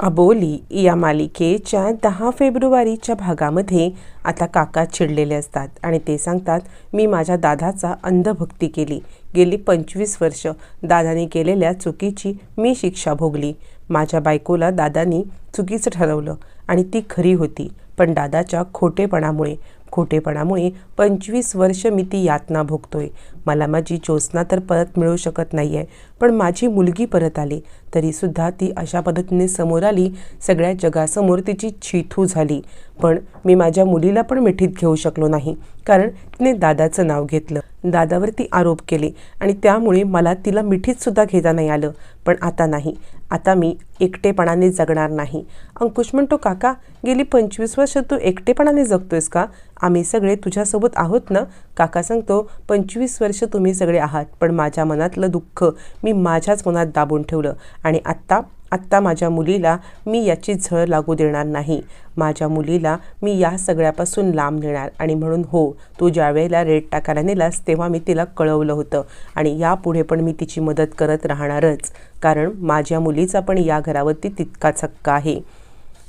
अबोली या मालिकेच्या दहा फेब्रुवारीच्या भागामध्ये आता काका चिडलेले असतात आणि ते सांगतात मी माझ्या दादाचा अंधभक्ती केली. गेली पंचवीस वर्ष दादाने केलेल्या चुकीची मी शिक्षा भोगली. माझ्या बायकोला दादानी चुकीचं ठरवलं आणि ती खरी होती पण दादाच्या खोटेपणामुळे. खोटेपणामुळे पंचवीस वर्ष मी ती यातना भोगतोय. मला माझी ज्योत्स्ना तर परत मिळू शकत नाही आहे पण माझी मुलगी परत आली. तरीसुद्धा ती अशा पद्धतीने समोर आली. सगळ्या जगासमोर तिची छिथू झाली. पण मी माझ्या मुलीला पण मिठीत घेऊ शकलो नाही. कारण तिने दादाचं नाव घेतलं. दादावरती आरोप केले आणि त्यामुळे मला तिला मिठीतसुद्धा घेता नाही आलं. पण आता नाही. आता मी एकटेपणाने जगणार नाही. अंकुश म्हणतो काका गेली पंचवीस वर्ष तू एकटेपणाने जगतोयस का? आम्ही सगळे तुझ्यासोबत आहोत ना? काका सांगतो पंचवीस वर्ष तुम्ही सगळे आहात पण माझ्या मनातलं दुःख मी माझ्याच मनात दाबून ठेवलं आणि आत्ता आत्ता माझ्या मुलीला मी याची झळ लागू देणार नाही. माझ्या मुलीला मी या सगळ्यापासून लांब नेणार आणि म्हणून हो तू ज्या वेळेला टाकायला नेलास तेव्हा मी तिला कळवलं होतं आणि यापुढे पण मी तिची मदत करत राहणारच. कारण माझ्या मुलीचा पण या घरावरती तितकाच हक्क आहे.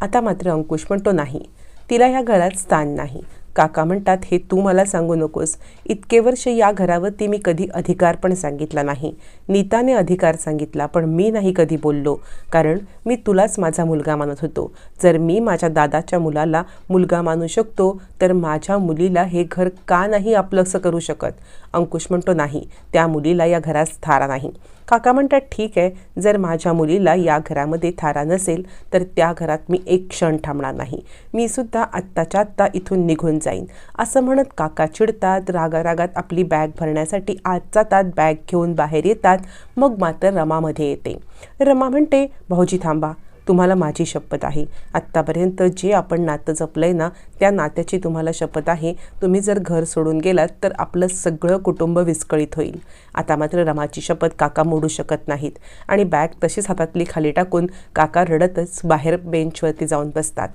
आता मात्र अंकुश म्हणतो नाही तिला ह्या घरात स्थान नाही. काका म्हणतात हे तू मला सांगू नकोस. इतके वर्ष या घरावरती मी कधी अधिकार पण सांगितला नाही. नीताने अधिकार सांगितला पण मी नाही कधी बोललो. कारण मी तुलाच माझा मुलगा मानत होतो. जर मी माझ्या दादाच्या मुलाला मुलगा मानू शकतो तर माझ्या मुलीला हे घर का नाही आपलंसं करू शकत? अंकुश म्हणतो नाही. त्या मुलीला या घरात थारा नाही. काका म्हणतात ठीक आहे जर माझ्या मुलीला या घरामध्ये थारा नसेल तर त्या घरात मी एक क्षण थांबणार नाही. मी सुद्धा आत्ताच्या आत्ता इथून निघून जाईन. असं म्हणत काका चिडतात रागारागात आपली बॅग भरण्यासाठी आजचा तात बॅग घेऊन बाहेर येतात मग मात्र रमामध्ये येते. रमा म्हणते भाऊजी थांबा तुम्हाला माझी शपथ आहे. आत्तापर्यंत जे आपण नातं जपलं आहे ना त्या नात्याची तुम्हाला शपथ आहे. तुम्ही जर घर सोडून गेलात तर आपलं सगळं कुटुंब विस्कळीत होईल. आता मात्र रमाची शपथ काका मोडू शकत नाहीत. आणि बॅग तशीच हातातली खाली टाकून काका रडतच बाहेर बेंचवरती जाऊन बसतात.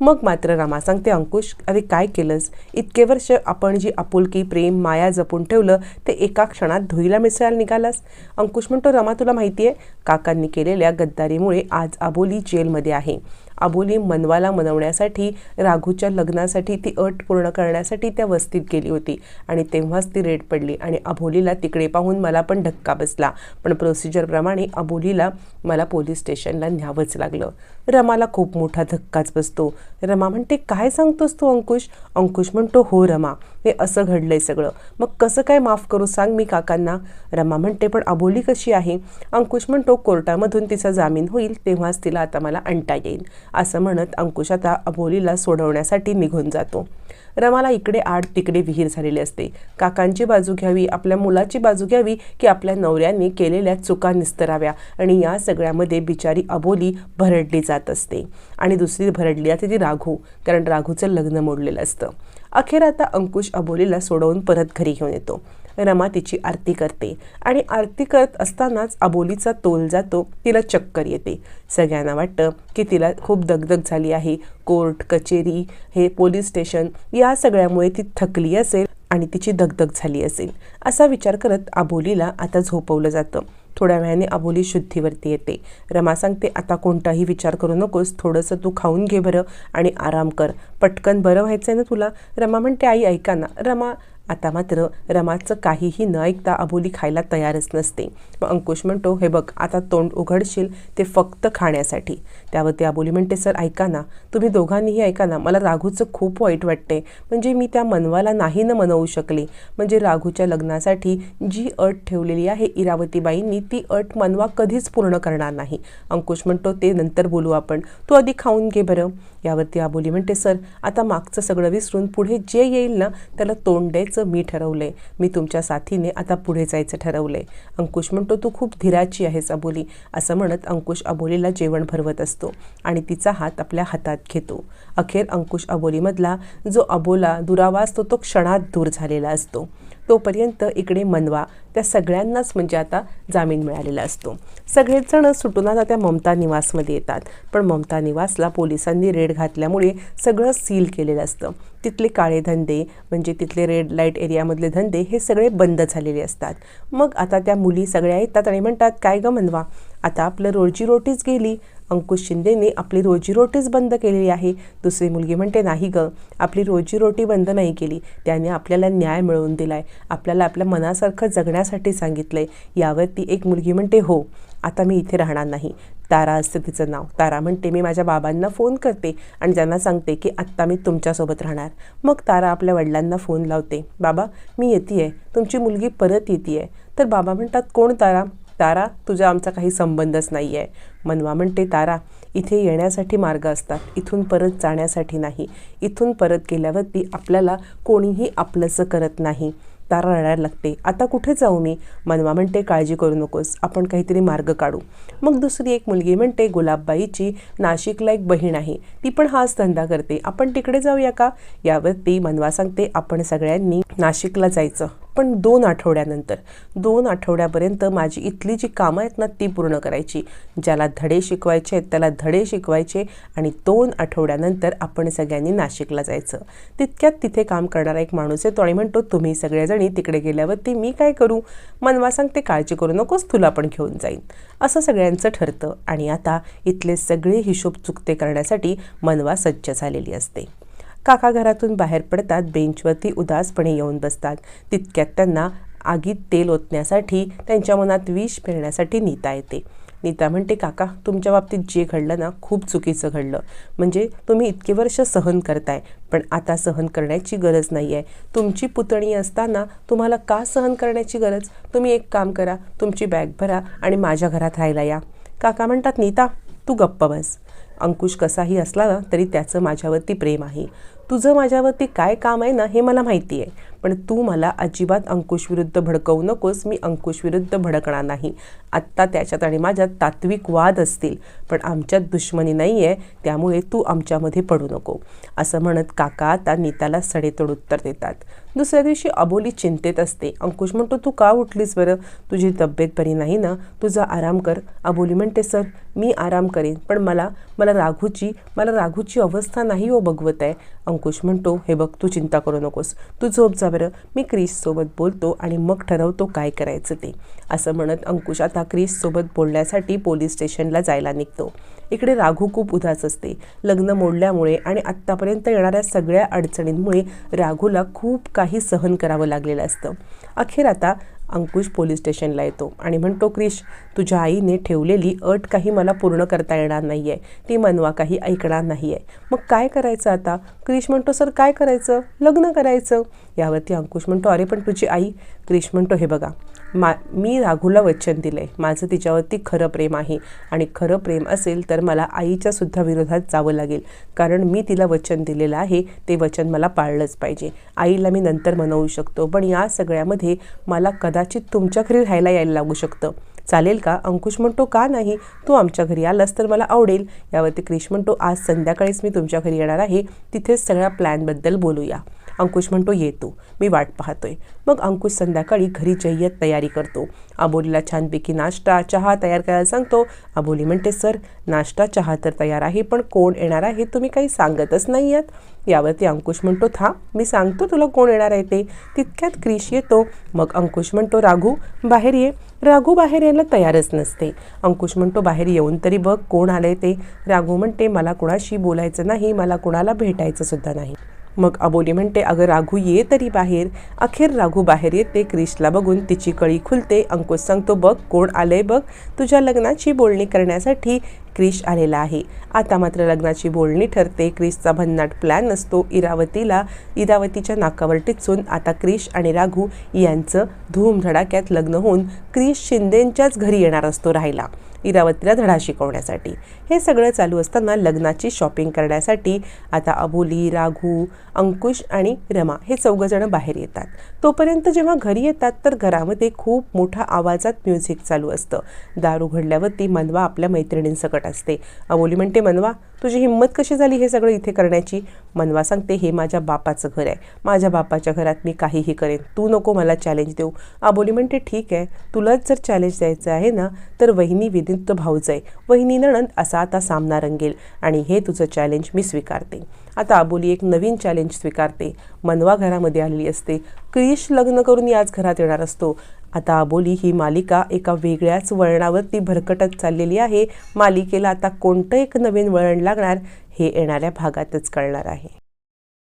मग मात्र रामा सांगते अंकुश अरे काय केलंस? इतके वर्ष आपण जी आपुलकी प्रेम माया जपून ठेवलं ते एका क्षणात धुईला मिसळायला निघालास? अंकुश म्हणतो रमा तुला माहिती आहे काकांनी केलेल्या गद्दारीमुळे आज आबोली जेलमध्ये आहे. आबोली मनवाला मनवण्यासाठी राघूच्या लग्नासाठी ती अट पूर्ण करण्यासाठी त्या वस्तीत गेली होती. आणि तेव्हाच ती रेड पडली आणि अबोलीला तिकडे पाहून मला पण धक्का बसला. पण प्रोसिजरप्रमाणे अबोलीला मला पोलीस स्टेशनला न्यावंच लागलं. रमाला खूप मोठा धक्काच बसतो. रमा म्हणते काय सांगतोस तू अंकुश? अंकुश म्हणतो हो रमा हे असं घडलंय सगळं. मग कसं काय माफ करू सांग मी काकांना? रमा म्हणते पण अबोली कशी आहे? अंकुश म्हणतो कोर्टामधून तिचा जामीन होईल तेव्हाच तिला आता मला आणता येईल. असं म्हणत अंकुश आता अबोलीला सोडवण्यासाठी निघून जातो. रमाला इकडे आड तिकडे विहीर झालेली असते. काकांची बाजू घ्यावी आपल्या मुलाची बाजू घ्यावी की आपल्या नवऱ्यांनी केलेल्या चुका निस्तराव्या आणि या सगळ्यामध्ये बिचारी अबोली भरडली जात असते. आणि दुसरी भरडली जाते ती राघू कारण राघूचं लग्न मोडलेलं असतं. अखेर आता अंकुश अबोलीला सोडवून परत घरी घेऊन येतो. रमा तिची आरती करते आणि आरती करत असतानाच अबोलीचा तोल जातो तिला चक्कर येते. सगळ्यांना वाटतं की तिला खूप दगदग झाली आहे. कोर्ट कचेरी हे पोलीस स्टेशन या सगळ्यामुळे ती थकली असेल आणि तिची दगदग झाली असेल. असा विचार करत अबोलीला आता झोपवलं जातं. थोड्या वेळाने अबोली शुद्धीवरती येते. रमा सांगते आता कोणताही विचार करू नकोस. थोडंसं तू खाऊन घे बरं आणि आराम कर. पटकन बरं व्हायचं आहे ना तुला? रमा म्हणते आई ऐका ना. रमा आता मात्र रमाचं काहीही न ऐकता अबोली खायला तयारच नसते. मग अंकुश म्हणतो हे बघ आता तोंड उघडशील ते फक्त खाण्यासाठी. त्यावर ते अबोली म्हणते सर ऐका ना तुम्ही दोघांनीही ऐका ना मला राघूचं खूप वाईट वाटते. म्हणजे मी त्या मनवाला नाही न मनवू शकले. म्हणजे राघूच्या लग्नासाठी जी अट ठेवलेली आहे इरावतीबाईंनी ती अट मनवा कधीच पूर्ण करणार नाही. अंकुश म्हणतो ते नंतर बोलू आपण. तू आधी खाऊन घे बरं. यावरती आबोली म्हणते सर आता मागचं सगळं विसरून पुढे जे येईल ना त्याला तोंड द्यायचं मी ठरवलंय. मी तुमच्या साथीने आता पुढे जायचं ठरवलंय. अंकुश म्हणतो तू खूप धीराची आहेस अबोली असं म्हणत अंकुश अबोलीला जेवण भरवत असतो आणि तिचा हात आपल्या हातात घेतो. अखेर अंकुश अबोलीमधला जो अबोला दुरावा असतो तो क्षणात दूर झालेला असतो. तोपर्यंत इकडे मनवा त्या सगळ्यांनाच म्हणजे आता जामीन मिळालेला असतो. सगळेच जण सुटून आता त्या ममता निवासमध्ये येतात. पण ममता निवासला पोलिसांनी रेड घातल्यामुळे सगळं सील केलेलं असतं. तिथले काळे धंदे म्हणजे तिथले रेड लाइट एरियामधले धंदे हे सगळे बंद झालेले असतात. मग आता त्या मुली सगळ्या येतात आणि म्हणतात काय गं मनवा? आता आपलं रोजीरोटीच गेली. अंकुश शिंदेने आपली रोजीरोटीच बंद केलेली आहे. दुसरी मुलगी म्हणते नाही ग आपली रोजीरोटी बंद नाही केली. त्याने आपल्याला न्याय मिळवून दिलाय. आपल्याला आपल्या मनासारखं जगण्यासाठी सांगितलंय. यावरती एक मुलगी म्हणते हो आता मी इथे राहणार नाही. तारा असतं तिचं नाव. तारा म्हणते मी माझ्या बाबांना फोन करते आणि त्यांना सांगते की आत्ता मी तुमच्यासोबत राहणार. मग तारा आपल्या वडिलांना फोन लावते बाबा मी येते आहे तुमची मुलगी परत येते आहे तर बाबा म्हणतात कोण तारा? तारा तुझा आमचा काही संबंधच नाही आहे मनवा म्हणते तारा इथे येण्यासाठी मार्ग असतात. इथून परत जाण्यासाठी नाही. इथून परत गेल्यावरती आपल्याला कोणीही आपलंसं करत नाही. तारा रडायला लागते. आता कुठे जाऊ मी? मनवा म्हणते काळजी करू नकोस. आपण काहीतरी मार्ग काढू. मग दुसरी एक मुलगी म्हणते गुलाबबाईची नाशिकला एक बहीण आहे. ती पण हाच धंदा करते. आपण तिकडे जाऊया का? यावरती मनवा सांगते आपण सगळ्यांनी नाशिकला जायचं. पण दोन आठवड्यानंतर दोन आठवड्यापर्यंत माझी इथली जी कामं आहेत ना ती पूर्ण करायची. ज्याला धडे शिकवायचे आहेत त्याला धडे शिकवायचे आणि दोन आठवड्यानंतर आपण सगळ्यांनी नाशिकला जायचं. तितक्यात तिथे काम करणारा एक माणूस येतो आणि म्हणतो तुम्ही सगळ्याजणी तिकडे गेल्यावरती मी काय करू? मनवा सांगते काळजी करू नकोस तुला पण घेऊन जाईन. असं सगळ्यांचं ठरतं आणि आता इथले सगळे हिशोब चुकते करण्यासाठी मनवा सज्ज झालेली असते. काका घरातून बाहेर पडतात बेंचवरती उदासपणे येऊन बसतात. तितक्यात त्यांना आगीत तेल ओतण्यासाठी त्यांच्या मनात विष फिरण्यासाठी नीता येते. नीता म्हणते काका तुमच्या बाबतीत जे घडलं ना खूप चुकीचं घडलं. म्हणजे तुम्ही इतके वर्ष सहन करताय पण आता सहन करण्याची गरज नाही आहे तुमची पुतणी असताना तुम्हाला का सहन करण्याची गरज? तुम्ही एक काम करा तुमची बॅग भरा आणि माझ्या घरात राहायला या. काका म्हणतात नीता तू गप्प बस. अंकुश कसाही असला ना तरी त्याचं माझ्यावरती प्रेम आहे. तुझं माझ्यावरती काय काम आहे ना हे मला माहिती आहे. पण तू मला अजिबात अंकुश विरुद्ध भडकवू नकोस मी अंकुश विरुद्ध भडकणार नाही. आत्ता त्याच्यात आणि माझ्यात तात्विक वाद असतील पण आमच्यात दुश्मनी नाही आहे त्यामुळे तू आमच्यामध्ये पडू नको. असं म्हणत काका आता नीताला सडेतोड उत्तर देतात. दुसऱ्या दिवशी अबोली चिंतेत असते. अंकुश म्हणतो तू का उठलीस बरं? तुझी तब्येत बरी नाही ना? तुझा आराम कर. अबोली म्हणते सर मी आराम करेन पण मला मला राघूची मला राघूची अवस्था नाही हो बघवत आहे. अंकुश म्हणतो हे बघ तू चिंता करू नकोस. तू झोप जा बरं. मी क्रिससोबत बोलतो आणि मग ठरवतो काय करायचं ते. असं म्हणत अंकुश आता क्रिससोबत बोलण्यासाठी पोलीस स्टेशनला जायला निघतो. इकडे राघू खूप उदास असते. लग्न मोडल्यामुळे आणि आत्तापर्यंत येणाऱ्या सगळ्या अडचणींमुळे राघूला खूप काही सहन करावं लागलेलं असतं. अखेर आता अंकुश पोलीस स्टेशनला येतो आणि म्हणतो क्रिश तुझ्या आईने ठेवलेली अट काही मला पूर्ण करता येणार नाही आहे ती मनवा काही ऐकणार नाही आहे मग काय करायचं आता? क्रिश म्हणतो सर काय करायचं? लग्न करायचं? यावरती अंकुश म्हणतो अरे पण तुझी आई क्रिश म्हणतो हे बघा मा मी राघूला वचन दिलं आहे माझं तिच्यावरती खरं प्रेम आहे. आणि खरं प्रेम असेल तर मला आईच्या सुद्धा विरोधात जावं लागेल. कारण मी तिला वचन दिलेलं आहे. ते वचन मला पाळलंच पाहिजे. आईला मी नंतर मनवू शकतो. पण या सगळ्यामध्ये मला कदाचित तुमच्या घरी राहायला यायला लागू शकतं. चालेल का? अंकुश म्हणतो का नाही? तू आमच्या घरी आलास तर मला आवडेल. यावरती क्रिश म्हणतो आज संध्याकाळीच मी तुमच्या घरी येणार आहे. तिथेच सगळ्या प्लॅनबद्दल बोलूया. अंकुश म्हणतो येतो मी वाट पाहतोय. मग अंकुश संध्याकाळी घरी जय्यत तयारी करतो. अबोलीला छानपैकी नाश्ता चहा तयार करायला सांगतो. अबोली म्हणते सर नाश्ता चहा तर तयार आहे पण कोण येणार आहे तुम्ही काही सांगतच नाही आहात यावरती अंकुश म्हणतो था मी सांगतो तुला कोण येणार आहे ते. तितक्यात क्रिश येतो. मग अंकुश म्हणतो राघू बाहेर ये. राघू बाहेर यायला तयारच नसते. अंकुश म्हणतो बाहेर येऊन तरी बघ कोण आलंय ते. राघू म्हणते मला कुणाशी बोलायचं नाही मला कुणाला भेटायचं सुद्धा नाही. मग अबोली म्हणते अगं राघू ये तरी बाहेर. अखेर राघू बाहेर येते क्रिशला बघून तिची कळी खुलते अंकुश सांगतो बघ कोण आलंय बघ तुझ्या लग्नाची बोलणी करण्यासाठी क्रिश आलेला आहे. आता मात्र लग्नाची बोलणी ठरते. क्रिशचा भन्नाट प्लॅन असतो इरावतीला इरावतीच्या नाकावर टिचून आता क्रिश आणि राघू यांचं धूमधडाक्यात लग्न होऊन क्रिश शिंदेंच्याच घरी येणार असतो राहायला इरावतीला धडा शिकवण्यासाठी. हे सगळं चालू असताना लग्नाची शॉपिंग करण्यासाठी आता अबोली राघू अंकुश आणि रमा हे चौघजणं बाहेर येतात. तोपर्यंत जेव्हा घरी येतात तर घरामध्ये खूप मोठ्या आवाजात म्युझिक चालू असतं. दार उघडल्यावरती मनवा आपल्या मैत्रिणींसकट असते. अबोली म्हणते मनवा तुझी हिंमत कशी झाली हे सगळं इथे करण्याची? मनवा सांगते हे माझ्या बापाचं घर आहे. माझ्या बापाच्या घरात मी काहीही करेन. तू नको मला चॅलेंज देऊ. अबोली म्हणते ठीक आहे. तुलाच जर चॅलेंज द्यायचं आहे ना तर वहिनी विनित भाऊच आहे. वहिनी नणंद असा आता सामना रंगेल आणि हे तुझं चॅलेंज मी स्वीकारते. आता अबोली एक नवीन चॅलेंज स्वीकारते. मनवा घरामध्ये आलेली असते. क्रिश लग्न करून याच घरात येणार असतो. आता अबोली ही मालिका एका वेगळ्याच वळणावरती भरकटत चाललेली आहे. मालिकेला आता कोणतं एक नवीन वळण लागणार हे येणाऱ्या भागातच कळणार आहे.